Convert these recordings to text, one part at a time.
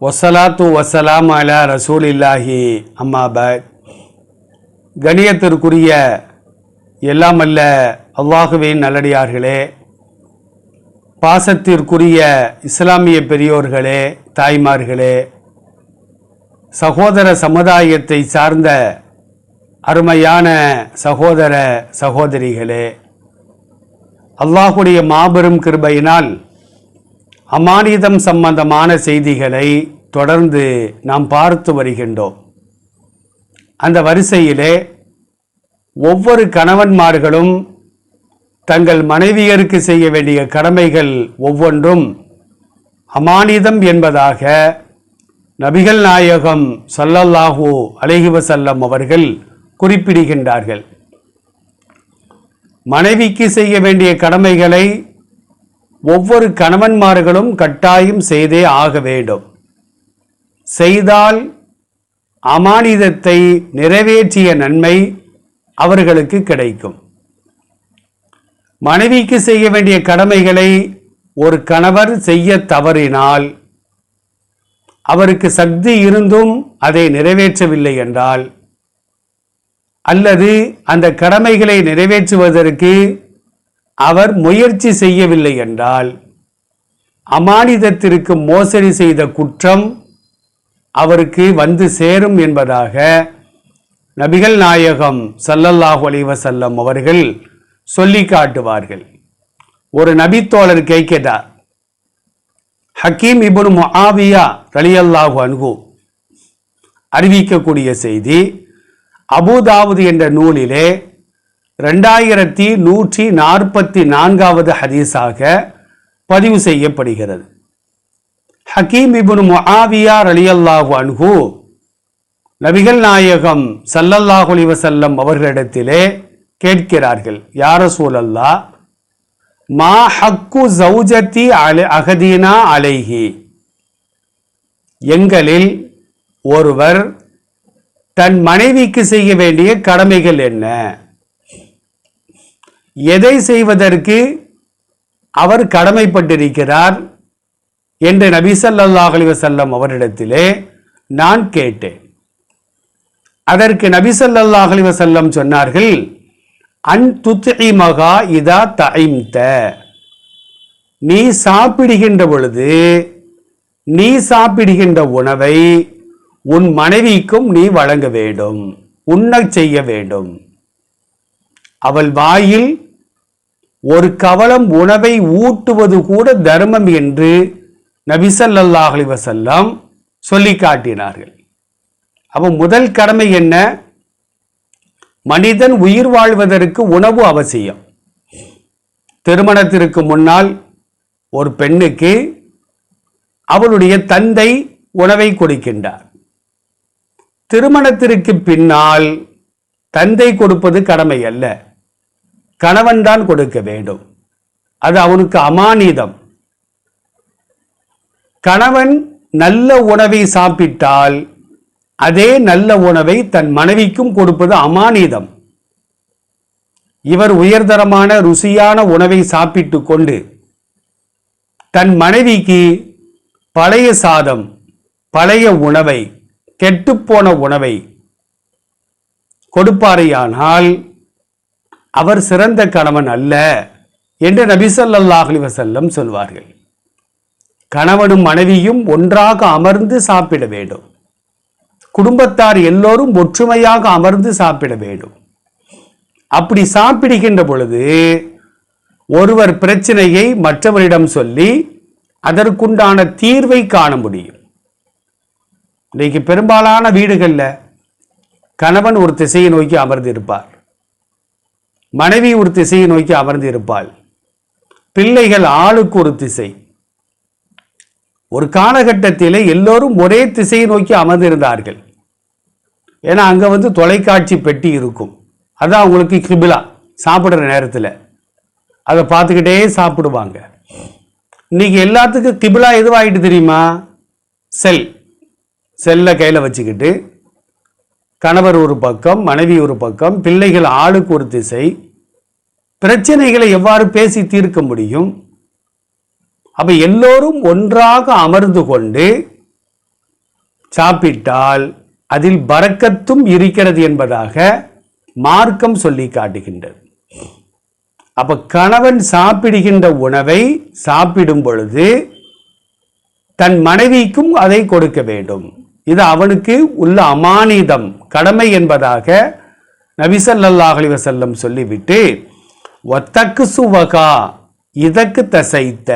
ஒசலாத்து வசலாம் அலா ரசூலில்லாஹி. அம்மாபாத் கணியத்திற்குரிய எல்லாம் அல்ல அல்லாஹுவின் நல்லடியார்களே. பாசத்திற்குரிய இஸ்லாமிய பெரியோர்களே தாய்மார்களே. சகோதர சமுதாயத்தை சார்ந்த அருமையான சகோதர சகோதரிகளே. அல்லாஹுடைய மாபெரும் கிருபையினால் அமானிதம் சம்பந்தமான செய்திகளை தொடர்ந்து நாம் பார்த்து வருகின்றோம். அந்த வரிசையிலே ஒவ்வொரு கணவன்மார்களும் தங்கள் மனைவியருக்கு செய்ய வேண்டிய கடமைகள் ஒவ்வொன்றும் அமானிதம் என்பதாக நபிகள் நாயகம் ஸல்லல்லாஹு அலிஹிவசல்லம் அவர்கள் குறிப்பிடுகின்றார்கள். மனைவிக்கு செய்ய வேண்டிய கடமைகளை ஒவ்வொரு கணவன்மார்களும் கட்டாயம் செய்தே ஆக வேண்டும். செய்தால் அமானிதத்தை நிறைவேற்றிய நன்மை அவர்களுக்கு கிடைக்கும். மனைவிக்கு செய்ய வேண்டிய கடமைகளை ஒரு கணவர் செய்ய தவறினால் அவருக்கு சக்தி இருந்தும் அதை நிறைவேற்றவில்லை என்றால் அல்லது அந்த கடமைகளை நிறைவேற்றுவதற்கு அவர் முயற்சி செய்யவில்லை என்றால் அமானிதத்திற்கு மோசடி செய்த குற்றம் அவருக்கு வந்து சேரும் என்பதாக நபிகள் நாயகம் சல்லல்லாஹு அலைஹி அவர்கள் சொல்லி காட்டுவார்கள். ஒரு நபித்தோழர் கேட்கிறார் ஹக்கீம் இபுன் முஆவியா ரலியல்லாஹு அன்கு அறிவிக்கக்கூடிய செய்தி அபுதாவுது என்ற நூலிலே ரெண்டாயிரத்தி நூற்றி நாற்பத்தி நான்காவது ஹதீஸாக பதிவு செய்யப்படுகிறது. ஹக்கீம் இப்னு முஆவியா ரலியல்லாஹு அன்ஹு நபிகள் நாயகம் ஸல்லல்லாஹு அலைஹி அவர்களிடத்திலே கேட்கிறார்கள் யார சூழல்லா மா ஹக்கு சௌஜத்தி அலை அகதீனா அலைஹி? எங்களில் ஒருவர் தன் மனைவிக்கு செய்ய வேண்டிய கடமைகள் என்ன? எதை செய்வதற்கு அவர் கடமைப்பட்டிருக்கிறார் என்று நபி ஸல்லல்லாஹு அலைஹி அவரிடத்திலே நான் கேட்டேன். அதற்கு நபி ஸல்லல்லாஹு அலைஹி சொன்னார்கள் அன் மகா இதா தைம்த நீ சாப்பிடுகின்ற பொழுது நீ சாப்பிடுகின்ற உணவை உன் மனைவிக்கும் நீ வழங்க வேண்டும் உண்ணச் செய்ய வேண்டும். அவள் வாயில் ஒரு கவலம் உணவை ஊட்டுவது கூட தர்மம் என்று நபிசல்லாஹ் அலைஹி சொல்லி காட்டினார்கள். அப்போ முதல் கடமை என்ன? மனிதன் உயிர் வாழ்வதற்கு உணவு அவசியம். திருமணத்திற்கு முன்னால் ஒரு பெண்ணுக்கு அவளுடைய தந்தை உணவை கொடுக்கின்றார். திருமணத்திற்கு பின்னால் தந்தை கொடுப்பது கடமை அல்ல. கணவன் தான் கொடுக்க வேண்டும். அது அவனுக்கு அமானிதம். கணவன் நல்ல உணவை சாப்பிட்டால் அதே நல்ல உணவை தன் மனைவிக்கும் கொடுப்பது அமானிதம். இவர் உயர்தரமான ருசியான உணவை சாப்பிட்டு கொண்டு தன் மனைவிக்கு பழைய சாதம் பழைய உணவை கெட்டுப்போன உணவை கொடுப்பாரையானால் அவர் சிறந்த கணவன் அல்ல என்று நபிசல்லாஹலி வசல்லம் சொல்வார்கள். கணவனும் மனைவியும் ஒன்றாக அமர்ந்து சாப்பிட வேண்டும். குடும்பத்தார் எல்லோரும் ஒற்றுமையாக அமர்ந்து சாப்பிட வேண்டும். அப்படி சாப்பிடுகின்ற பொழுது ஒருவர் பிரச்சனையை மற்றவரிடம் சொல்லி அதற்குண்டான தீர்வை காண முடியும். இன்னைக்கு பெரும்பாலான வீடுகளில் கணவன் ஒரு திசையை நோக்கி அமர்ந்து இருப்பார் மனைவி ஒரு திசையை நோக்கி அமர்ந்து இருப்பாள். பிள்ளைகள் ஆளுக்கு ஒரு திசை. ஒரு காலகட்டத்தில் எல்லோரும் ஒரே திசையை நோக்கி அமர்ந்திருந்தார்கள். ஏன்னா அங்கே வந்து தொலைக்காட்சி பெட்டி இருக்கும். அதான் அவங்களுக்கு கிபிலா சாப்பிட்ற நேரத்தில். அதை பார்த்துக்கிட்டே சாப்பிடுவாங்க. இன்னைக்கு எல்லாத்துக்கும் கிபிலா எதுவாகிட்டு தெரியுமா? செல். செல்லை கையில் வச்சுக்கிட்டு கணவர் ஒரு பக்கம் மனைவி ஒரு பக்கம் பிள்ளைகள் ஆளுக்கு ஒரு திசை. பிரச்சனைகளை எவ்வாறு பேசி தீர்க்க முடியும்? அப்ப எல்லோரும் ஒன்றாக அமர்ந்து கொண்டு சாப்பிட்டால் அதில் பறக்கத்தும் இருக்கிறது என்பதாக மார்க்கம் சொல்லி காட்டுகின்றது. அப்ப கணவன் சாப்பிடுகின்ற உணவை சாப்பிடும் பொழுது தன் மனைவிக்கும் அதை கொடுக்க வேண்டும். இது அவனுக்கு உள்ள அமானிதம் கடமை என்பதாக நபிசல்லாஹ் அலைஹி சொல்லிவிட்டு ஒத்தக்கு சுவகா இதற்கு தசைத்த.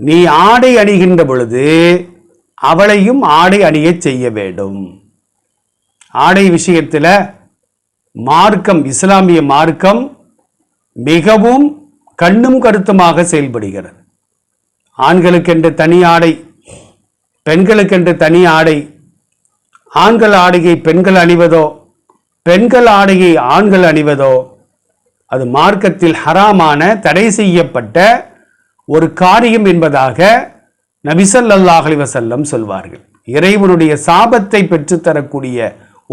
நீ ஆடை அணிகின்ற பொழுது அவளையும் ஆடை அணியச் செய்ய வேண்டும். ஆடை விஷயத்தில் மார்க்கம் இஸ்லாமிய மார்க்கம் மிகவும் கண்ணும் கருத்துமாக செயல்படுகிறது. ஆண்களுக்கென்று தனி ஆடை பெண்களுக்கென்று தனி ஆடை ஆண்கள் ஆடையை பெண்கள் அணிவதோ பெண்கள் ஆடையை ஆண்கள் அணிவதோ அது மார்க்கத்தில் ஹராமான தடை செய்யப்பட்ட ஒரு காரியம் என்பதாக நபிசல்லாஹ் அலைஹி வஸல்லம் சொல்வார்கள். இறைவனுடைய சாபத்தை பெற்றுத்தரக்கூடிய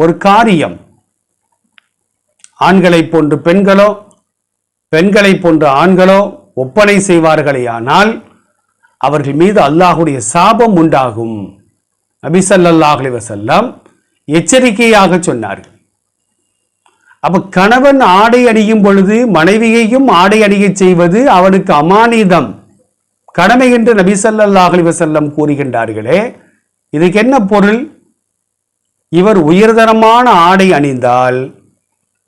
ஒரு காரியம் ஆண்களைப் போன்று பெண்களோ பெண்களைப் போன்று ஆண்களோ ஒப்பனை செய்வார்களேயானால் அவர்கள் மீது அல்லாஹுடைய சாபம் உண்டாகும். நபி ஸல்லல்லாஹு எச்சரிக்கையாக சொன்னார்கள். அப்ப கணவன் ஆடை அணியும் பொழுது மனைவியையும் ஆடை அணியச் செய்வது அவனுக்கு அமானிதம். கடமை என்று நபி ஸல்லல்லாஹு கூறுகின்றார்களே இதுக்கு என்ன பொருள்? இவர் உயர்தரமான ஆடை அணிந்தால்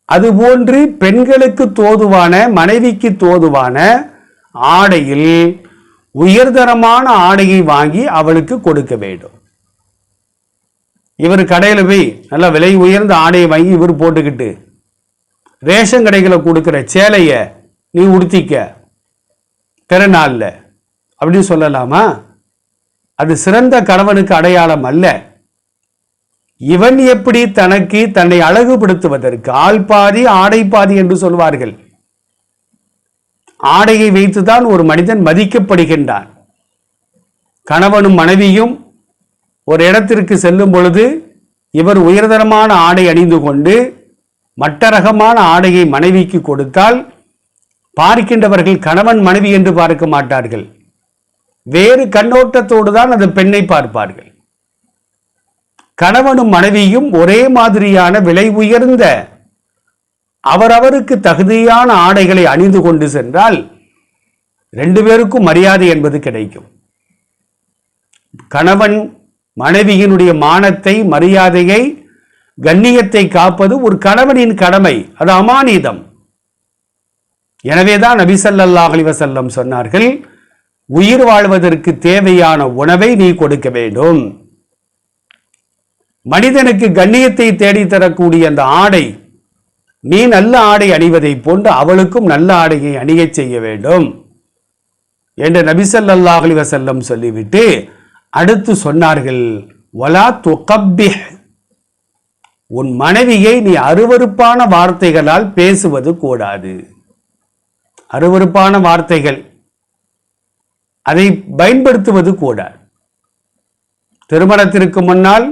அதுபோன்று பெண்களுக்கு தோதுவான மனைவிக்கு தோதுவான ஆடையில் உயர்தரமான ஆடையை வாங்கி அவளுக்கு கொடுக்க வேண்டும். இவர் கடையில் போய் நல்ல விலை உயர்ந்த ஆடையை வாங்கி இவர் போட்டுக்கிட்டு ரேஷன் கடைகளில் கொடுக்குற சேலையை நீ உடுத்திக்க. பிறநாளில் அப்படின்னு சொல்லலாமா? அது சிறந்த கணவனுக்கு அடையாளம் அல்ல. இவன் எப்படி தனக்கு தன்னை அழகுபடுத்துவதற்கு ஆள் பாதி ஆடை பாதி என்று சொல்வார்கள். ஆடையை வைத்துதான் ஒரு மனிதன் மதிக்கப்படுகின்றான். கணவனும் மனைவியும் ஒரு இடத்திற்கு செல்லும் பொழுது இவர் உயர்தரமான ஆடை அணிந்து கொண்டு மற்ற ரகமான ஆடையை மனைவிக்கு கொடுத்தால் பார்க்கின்றவர்கள் கணவன் மனைவி என்று பார்க்க மாட்டார்கள். வேறு கண்ணோட்டத்தோடு தான் அந்த பெண்ணை பார்ப்பார்கள். கணவனும் மனைவியும் ஒரே மாதிரியான விலை உயர்ந்த அவரவருக்கு தகுதியான ஆடைகளை அணிந்து கொண்டு சென்றால் ரெண்டு பேருக்கும் மரியாதை என்பது கிடைக்கும். கணவன் மனைவியினுடைய மானத்தை மரியாதையை கண்ணியத்தை காப்பது ஒரு கணவனின் கடமை அது அமானிதம். எனவேதான் நபி ஸல்லல்லாஹு சொன்னார்கள் உயிர் வாழ்வதற்கு தேவையான உணவை நீ கொடுக்க வேண்டும். மனிதனுக்கு கண்ணியத்தை தேடித்தரக்கூடிய அந்த ஆடை நீ நல்ல ஆடை அணிவதைப் போன்று அவளுக்கும் நல்ல ஆடையை அணியச் செய்ய வேண்டும் என்று நபி ஸல்லல்லாஹு சொல்லிவிட்டு அடுத்து சொன்னார்கள் ஒலா துகப்பிஹ் உன் மனைவியை நீ அருவருப்பான வார்த்தைகளால் பேசுவது கூடாது. அருவருப்பான வார்த்தைகள். அதை பயன்படுத்துவது கூடாது. திருமணத்திற்கு முன்னால்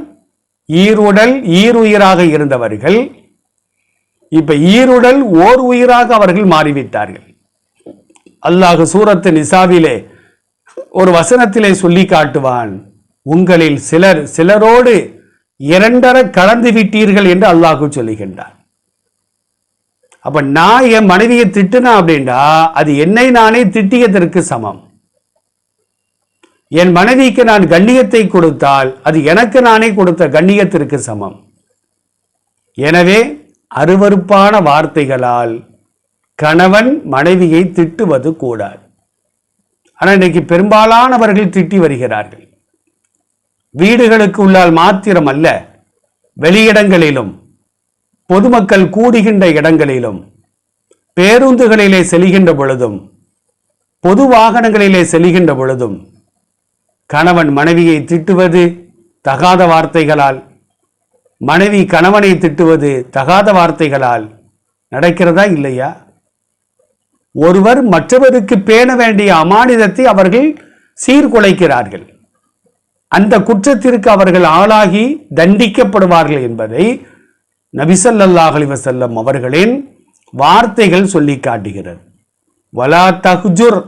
ஈருடல் ஈருயிராக இருந்தவர்கள் இப்ப ஈருடல் ஓர் உயிராக அவர்கள் மாறிவிட்டார்கள். அல்லாஹு சூரத்து நிசாவிலே ஒரு வசனத்திலே சொல்லி காட்டுவான். உங்களில் சிலர் சிலரோடு இரண்டரை கலந்து விட்டீர்கள் என்று அல்லாஹு சொல்லுகின்றார் அப்ப நான் என் மனைவியை திட்டுனா அப்படின்னா அது என்னை நானே திட்டியதற்கு சமம். என் மனைவிக்கு நான் கண்ணியத்தை கொடுத்தால் அது எனக்கு நானே கொடுத்த கண்ணியத்திற்கு சமம். எனவே அருவருப்பான வார்த்தைகளால் கணவன் மனைவியை திட்டுவது கூடாது. ஆனால் இன்னைக்கு பெரும்பாலானவர்கள் திட்டி வருகிறார்கள். வீடுகளுக்கு உள்ளால் மாத்திரம் அல்ல வெளியிடங்களிலும் பொதுமக்கள் கூடுகின்ற இடங்களிலும் பேருந்துகளிலே செல்கின்ற பொழுதும் பொது வாகனங்களிலே செல்கின்ற பொழுதும் கணவன் மனைவியை திட்டுவது தகாத வார்த்தைகளால் மனைவி கணவனை திட்டுவது தகாத வார்த்தைகளால் நடக்கிறதா இல்லையா? ஒருவர் மற்றவருக்கு பேண வேண்டிய அமானிதத்தை அவர்கள் சீர்குலைக்கிறார்கள். அந்த குற்றத்திற்கு அவர்கள் ஆளாகி தண்டிக்கப்படுவார்கள் என்பதை நபிசல்லாஹ் அலைஹி அவர்களின் வார்த்தைகள் சொல்லி காட்டுகிறது. வலா தஹ்ஜுர்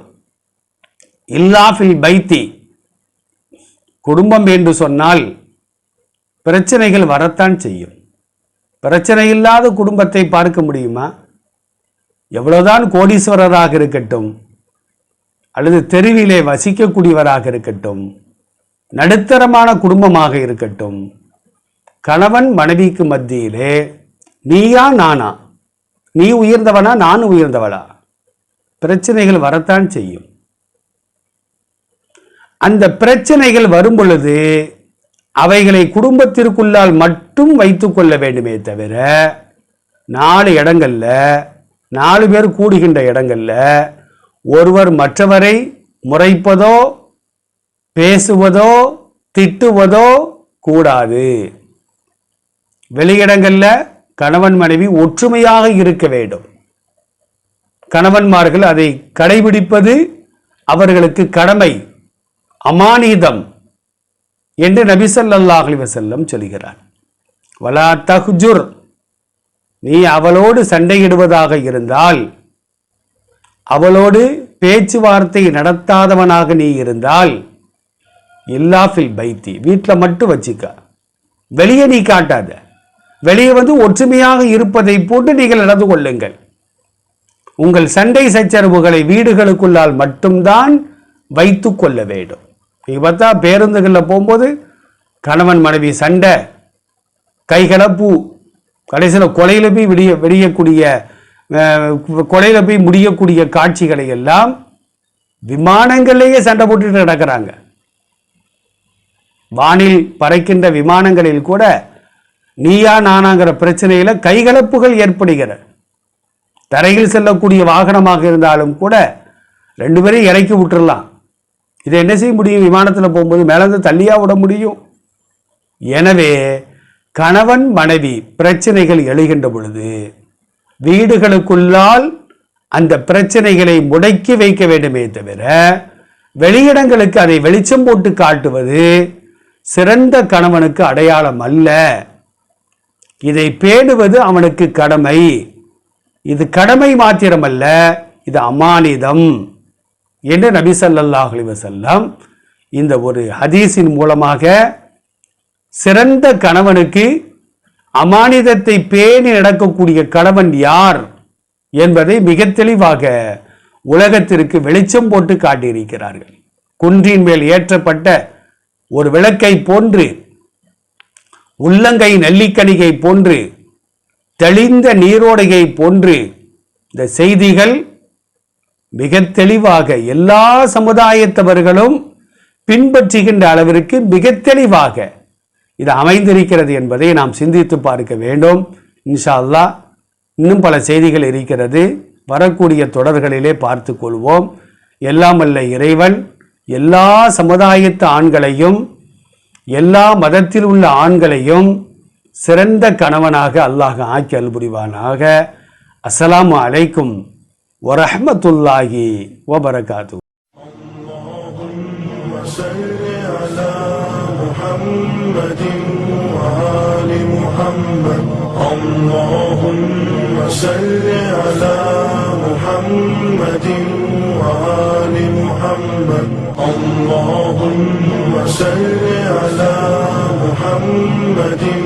இல்லாஃபில் பைத்தி. குடும்பம் என்று சொன்னால் பிரச்சனைகள் வரத்தான் செய்யும். பிரச்சனை இல்லாத குடும்பத்தை பார்க்க முடியுமா? எவ்வளவுதான் கோடீஸ்வரராக இருக்கட்டும் அல்லது தெருவிலே வசிக்கக்கூடியவராக இருக்கட்டும் நடுத்தரமான குடும்பமாக இருக்கட்டும் கணவன் மனைவிக்கு மத்தியிலே நீயா நானா? நீ உயர்ந்தவனா நான் உயர்ந்தவளா? பிரச்சனைகள் வரத்தான் செய்யும். அந்த பிரச்சனைகள் வரும் பொழுது அவைகளை குடும்பத்திற்குள்ளால் மட்டும் வைத்துக்கொள்ள வேண்டுமே தவிர நாலு இடங்களில் நாலு பேர் கூடுகின்ற இடங்களில் ஒருவர் மற்றவரை முறைப்பதோ பேசுவதோ திட்டுவதோ கூடாது. வெளியிடங்களில் கணவன் மனைவி ஒற்றுமையாக இருக்க வேண்டும். கணவன்மார்கள் அதை கடைபிடிப்பது அவர்களுக்கு கடமை அமானிதம் என்று நபி செல்லம் சொல்கிறார். வலா தஹ்ஜுர் நீ அவளோடு சண்டையிடுவதாக இருந்தால் அவளோடு பேச்சுவார்த்தை நடத்தாதவனாக நீ இருந்தால் இல்லாஃபில் பைத்தி. வீட்டில் மட்டும் வச்சுக்க. வெளியே நீ காட்டாத. வெளியே வந்து ஒற்றுமையாக இருப்பதை போட்டு நீங்கள் நடந்து கொள்ளுங்கள். உங்கள் சண்டை சச்சரவுகளை வீடுகளுக்குள்ளால் மட்டும்தான் வைத்து கொள்ள வேண்டும். நீங்க பார்த்தா பேருந்துகளில் போகும்போது கணவன் மனைவி சண்டை கைகலப்பு கடைசியில் கொலையில போய் விடிய விடியக்கூடிய கொலையில் போய் முடியக்கூடிய காட்சிகளை எல்லாம் விமானங்கள்லேயே சண்டை போட்டுட்டு நடக்கிறாங்க. வானில் பறக்கின்ற விமானங்களில் கூட நீயா நானாங்கிற பிரச்சனையில் கைகலப்புகள் ஏற்படுகிறது. தரையில் செல்லக்கூடிய வாகனமாக இருந்தாலும் கூட ரெண்டு பேரையும் இறக்கி விட்டுறலாம். இதை என்ன செய்ய முடியும்? விமானத்தில் போகும்போது மேலேருந்து தள்ளியாக விட முடியும். எனவே கணவன் மனைவி பிரச்சனைகள் எழுகின்ற பொழுது வீடுகளுக்குள்ளால் அந்த பிரச்சனைகளை முடக்கி வைக்க வேண்டுமே தவிர வெளியிடங்களுக்கு அதை வெளிச்சம் போட்டு காட்டுவது சிறந்த கணவனுக்கு அடையாளம் அல்ல. இதை பேணுவது அவனுக்கு கடமை. இது கடமை மாத்திரமல்ல இது அமானிதம் என்று நபி ஸல்லல்லாஹு அலைஹி இந்த ஒரு ஹதீஸின் மூலமாக சிறந்த கணவனுக்கு அமானிதத்தை பேணி நடக்கக்கூடிய கணவன் யார் என்பதை மிக தெளிவாக உலகத்திற்கு வெளிச்சம் போட்டு காட்டியிருக்கிறார்கள். குன்றின் மேல் ஏற்றப்பட்ட ஒரு விளக்கை போன்று உள்ளங்கை நெல்லிக்கணிகை போன்று தெளிந்த நீரோடையை போன்று இந்த செய்திகள் மிக தெளிவாக எல்லா சமுதாயத்தவர்களும் பின்பற்றுகின்ற அளவிற்கு மிக தெளிவாக இது அமைந்திருக்கிறது என்பதை நாம் சிந்தித்து பார்க்க வேண்டும். இன்ஷா அல்லா இன்னும் பல செய்திகள் இருக்கிறது. வரக்கூடிய தொடர்களிலே பார்த்து கொள்வோம். எல்லாம் அல்ல இறைவன். எல்லா சமுதாயத்து ஆண்களையும் எல்லா மதத்தில் உள்ள ஆண்களையும் சிறந்த கணவனாக அல்லாஹ் ஆக்கி அல்புரிவானாக அஸ்ஸலாமு அலைக்கும் வரஹ்மத்துல்லாஹி வபரகாத்து وصل على محمد وآل محمد اللهم صل صل على محمد محمد